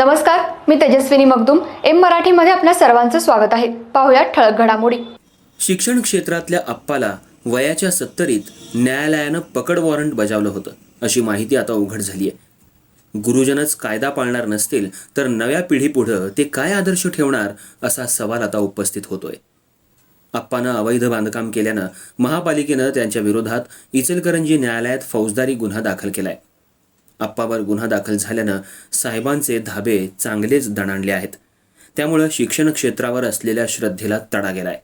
नमस्कार मी तेजस्विनी मगदुम. एम मराठीमध्ये आपल्या सर्वांचं स्वागत आहे. पाहुयात ठळक घडामोडी. शिक्षण क्षेत्रातल्या अप्पाला वयाच्या सत्तरीत न्यायालयानं पकड वॉरंट बजावलं होतं अशी माहिती आता उघड झाली आहे गुरुजनच कायदा पाळणार नसतील तर नव्या पिढीपुढं ते काय आदर्श ठेवणार असा सवाल आता उपस्थित होतोय. अप्पानं अवैध बांधकाम केल्यानं महापालिकेनं त्यांच्या विरोधात इचलकरंजी न्यायालयात फौजदारी गुन्हा दाखल केलाय. अप्पावर गुन्हा दाखल झाल्यानं साहेबांचे धाबे चांगलेच दणाणले आहेत. त्यामुळं शिक्षण क्षेत्रावर असलेल्या श्रद्धेला तडा गेलाय.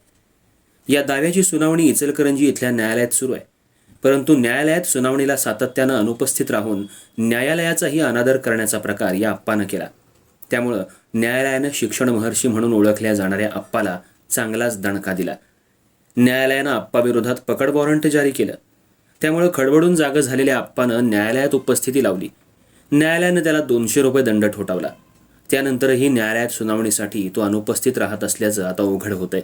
या दाव्याची सुनावणी इचलकरंजी इथल्या न्यायालयात सुरू आहे. परंतु न्यायालयात सुनावणीला सातत्यानं अनुपस्थित राहून न्यायालयाचाही अनादर करण्याचा प्रकार या आप्पानं केला. त्यामुळं न्यायालयानं शिक्षण महर्षी म्हणून ओळखल्या जाणाऱ्या अप्पाला चांगलाच दणका दिला. न्यायालयानं आप्पाविरोधात पकड वॉरंट जारी केलं. त्यामुळे खडबडून जागं झालेल्या आप्पानं न्यायालयात उपस्थिती लावली. न्यायालयानं त्याला दोनशे रुपये दंड ठोठावला. त्यानंतरही न्यायालयात सुनावणीसाठी तो अनुपस्थित राहत असल्याचं आता उघड होतंय.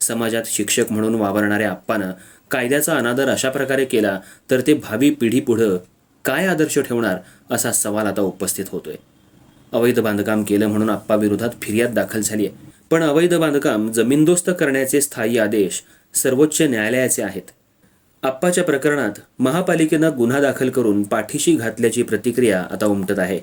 समाजात शिक्षक म्हणून वावरणाऱ्या आप्पानं कायद्याचा अनादर अशा प्रकारे केला तर ते भावी पिढी पुढं काय आदर्श ठेवणार असा सवाल आता उपस्थित होतोय. अवैध बांधकाम केलं म्हणून आप्पाविरोधात फिर्याद दाखल झाली आहे पण अवैध बांधकाम जमीनदोस्त करण्याचे स्थायी आदेश सर्वोच्च न्यायालयाचे आहेत. आप्पाच्या प्रकरणात महापालिकेनं गुन्हा दाखल करून पाठीशी घातल्याची प्रतिक्रिया आता उमटत आहे.